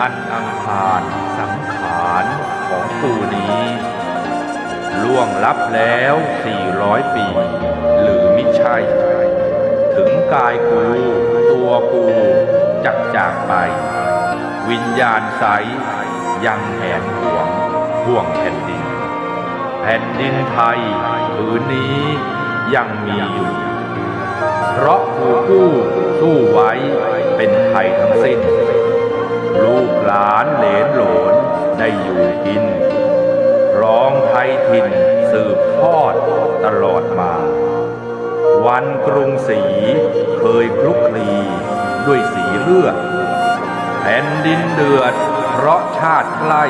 อันอังคารสังขารของกูนี้ ล่วงลับแล้ว 400 ปี หรือมิใช่ ถึงกายกู ตัวกูจักจากไป วิญญาณใสยังแหนห่วงห่วงแผ่นดิน แผ่นดินไทยผืนนี้ยังมีอยู่ เพราะผู้กู้สู้ไว้เป็นไทยทั้งสิ้น ลูกหลานเหลนหลนได้อยู่กิน ร้องไทยถิ่นสืบทอดตลอดมา วันกรุงศรีเคยคลุกคลีด้วยสีเลือด แผ่นดินเดือดเพราะชาติใกล้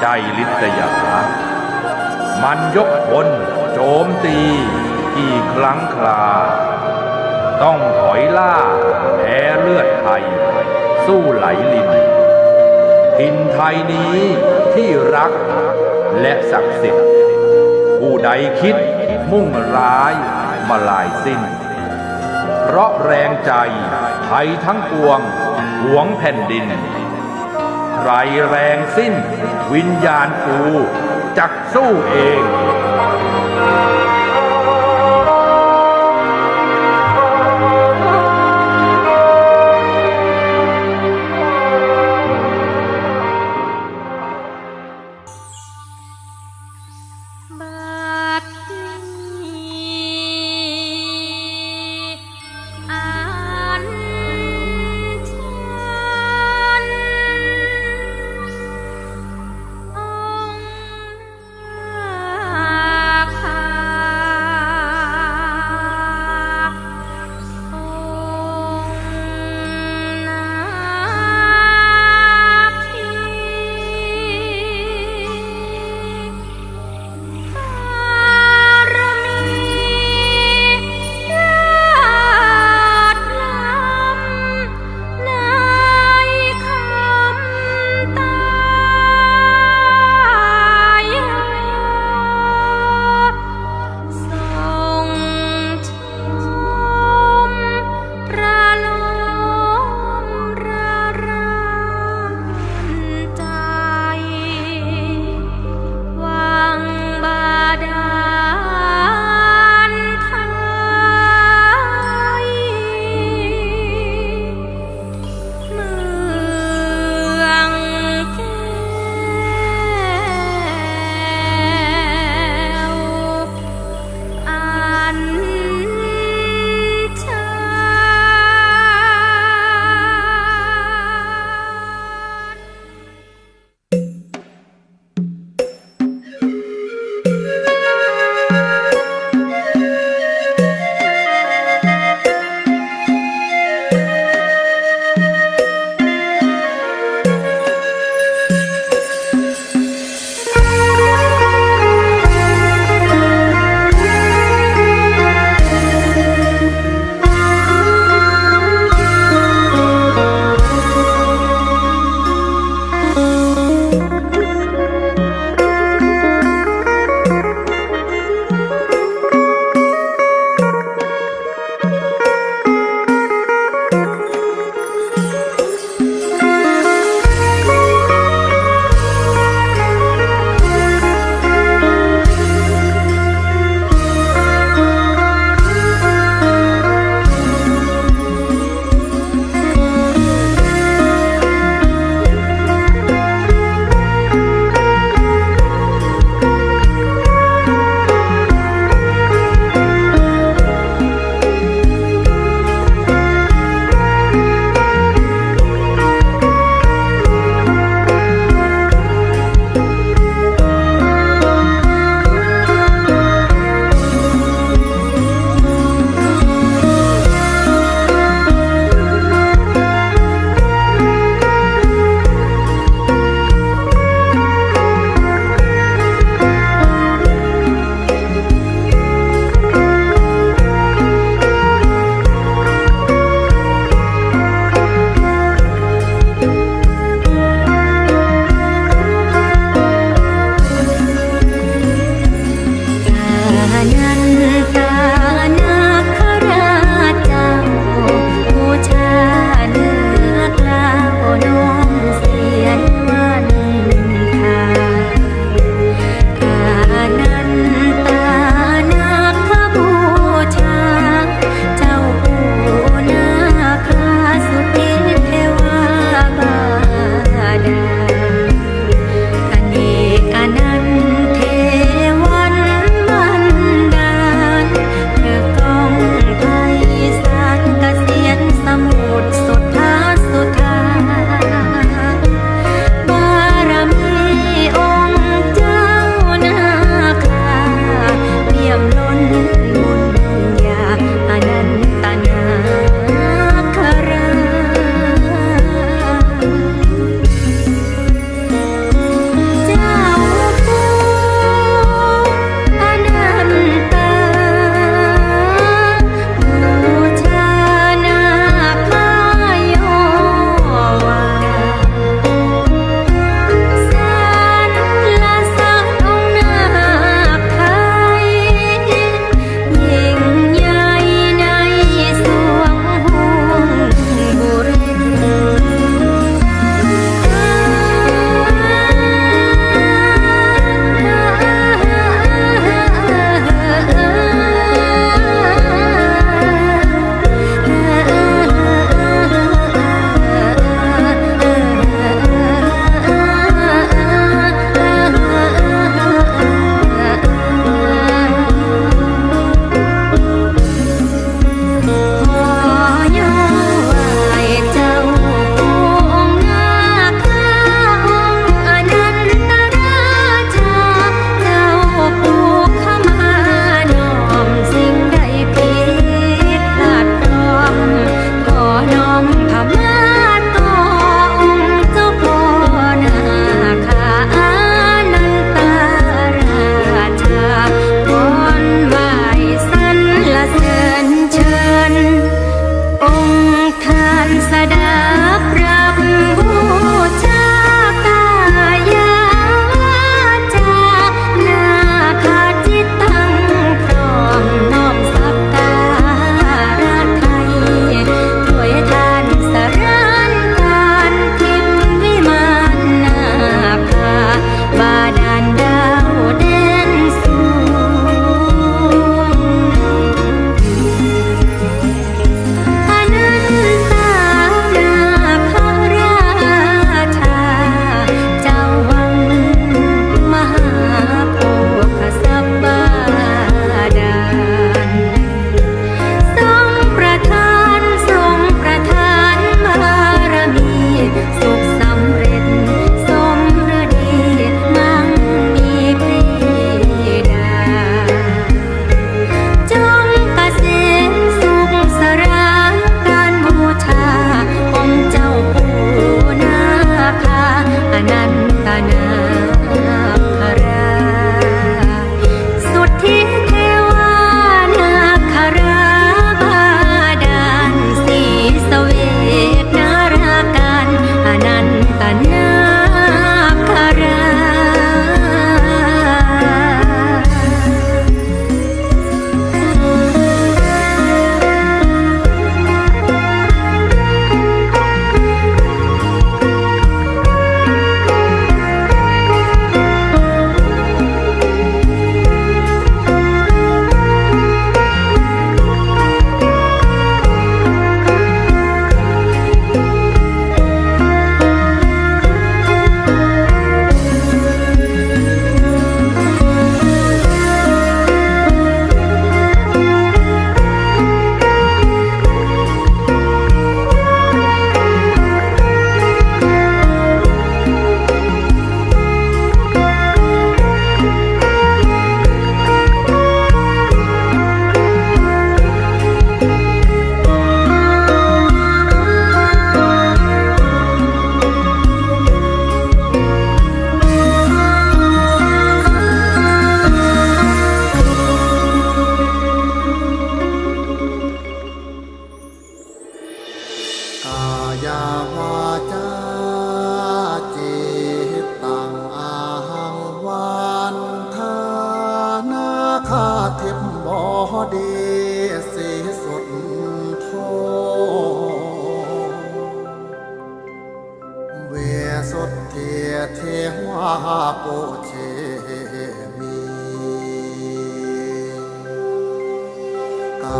ใจลิษยา มันยกพลโจมตีกี่ครั้งครา ต้องถอยล่าแพ้เลือดไทย สู้ไหลลินถิ่นไทยนี้ที่รักและศักดิ์สิทธิ์ผู้ใดคิดมุ่งร้ายมาลายสิ้น เพราะแรงใจไทยทั้งปวงหวงแผ่นดิน ใครแรงสิ้นวิญญาณกูจักสู้เอง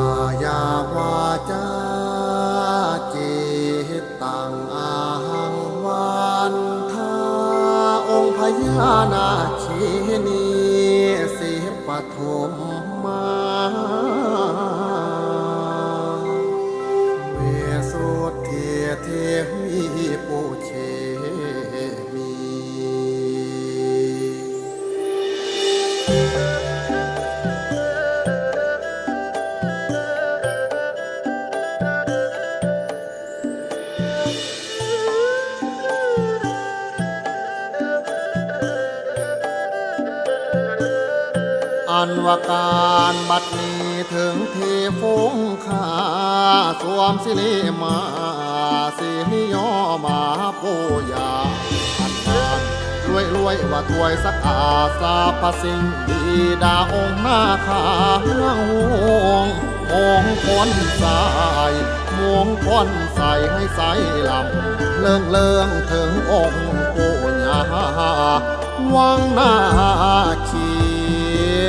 ายาวาจาจิตตังอาหังวันทาองค์พญานา อันว่าการบัดนี้ถึงที่ฟุ้งค่าสวมสิริมาสิริย่อมาปูยาอันนั้นรวยรวยว่าถวยสักอาสาพสิงดีดาองหน้าขาเมืองหงมองคนสายมองคนใส่ให้ใสลำเลื่องเลื่องถึงองค์ปูยาวังหน้าขี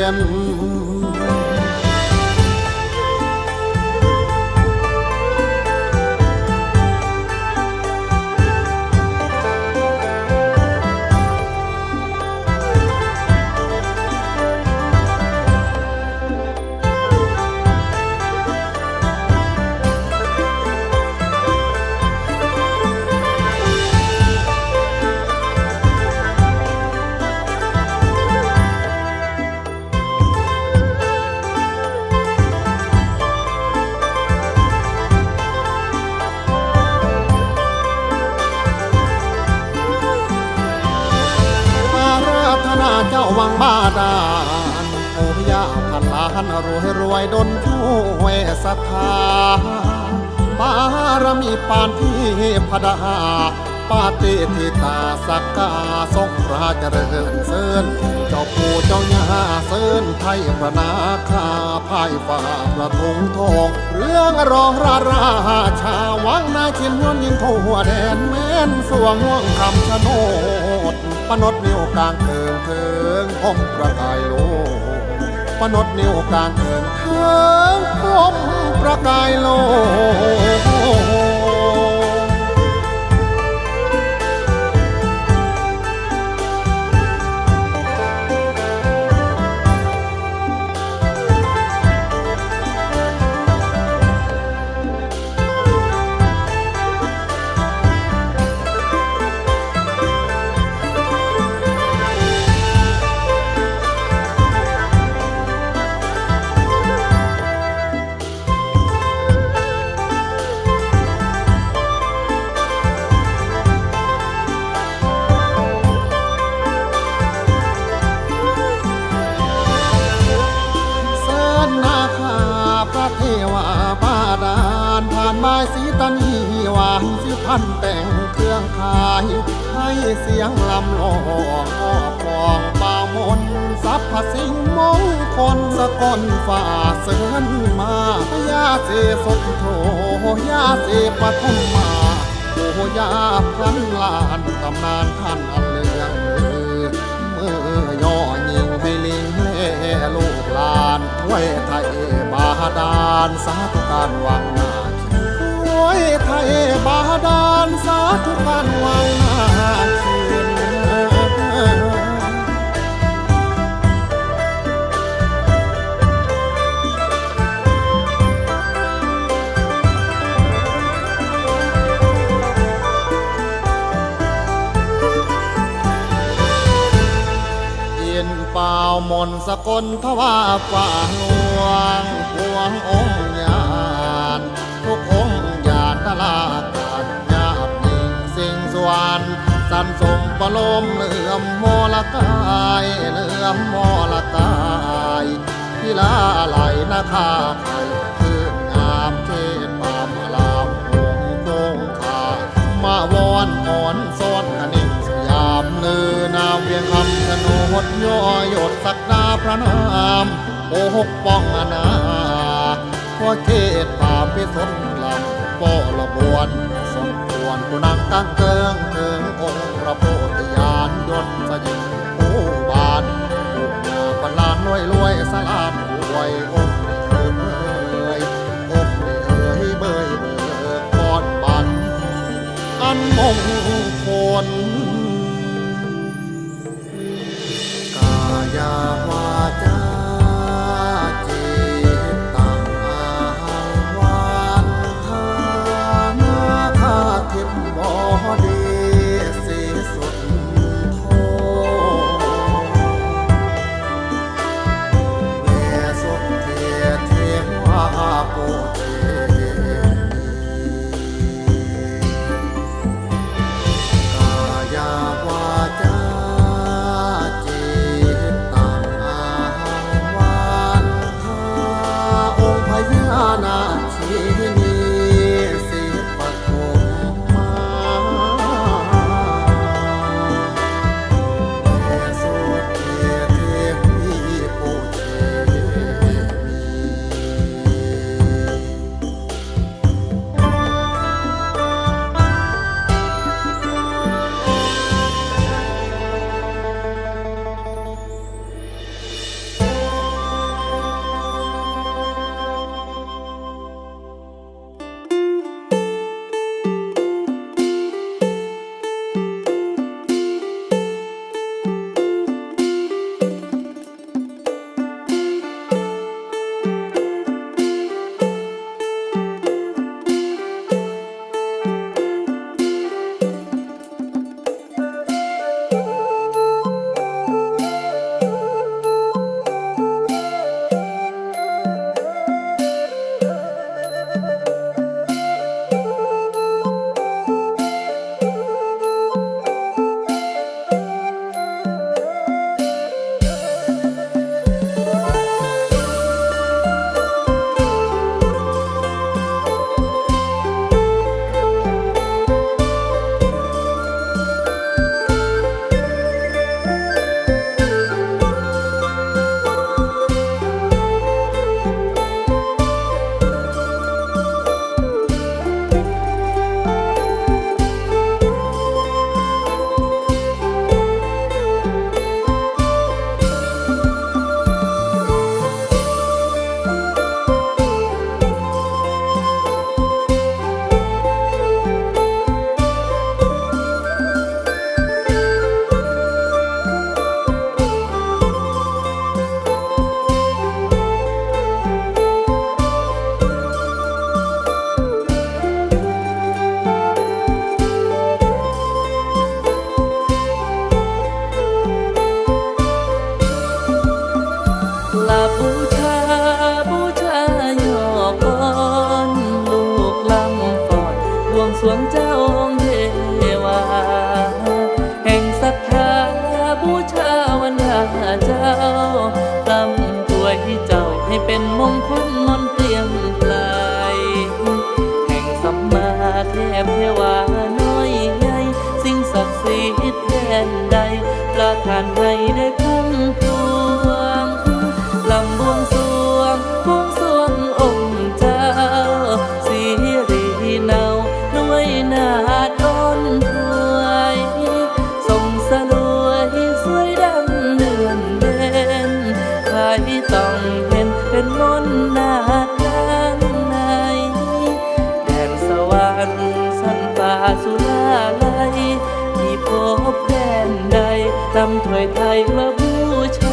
and ารมีปานที่พดาปาเตติตาสักกาสงราเจริญเสินเจ้าปู่เจ้าย่าเสินไทยพระนาคาพายฟ้าประทงทอง เรื่องรองราราชาวังนาชินวนยิงทั่วแดนแม่นสวงห่วงคำชะโนดปนดนิ้วกลางเถิงเถิงห้องประกายโล กปนดนิ้วกลางเถิงเทิงผมประกายโลก ลสกลฝ่าเสินมายาเสสดโทยาเสปทุมมาโอยาพันลานตำนานท่านอันเลืองลือเมื่อย่อยิงให้ลิงเล่ลูกลานไว้ไทยบาดาลสาธุการวังนาคินไว้ไทยบาดาลสาธุการวังนาคิ นสกลทว่าฝ่าหลวงพวงองค์ญาณทุกองค์ญาณตลาดการยาบยิงสิ่งสวรรค์สันสมประโลมเหลื่อมโมละกายเหลื่อมโมละกายพิลาไหลนาคาไข่คืนงามเทศปามลาวหงโดงขามาวอนอ่อนซ้อนกะนิ่งสยามเนือนาเวียงคำชะโนดย่อหยดสักด พระนามโอหกป้องอนาพอเขตป่าพิสนลำป่อละบวนสมควรผู้นางกังเกิงถึงองค์พระโพธิญาณยนต์สยิงผู้บานผู้นาปลานรวยรวยสลาดรวยองค์เอ่ยองค์เอ่ยเบยเบิกอนบันอันมงคลกายา เจ้ากำตัวที่เจ้าให้เป็นมงคลมนเตรียมปลายแห่งสัมมาเทพเทวาน้อยใหญ่ สิ่งศักดิ์สิทธิ์แทนใดประทานให้ได้ ลัยที่พบแดนใดลำถวยไทยมาบูชา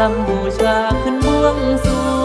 ลำบูชาขึ้นบวงสูง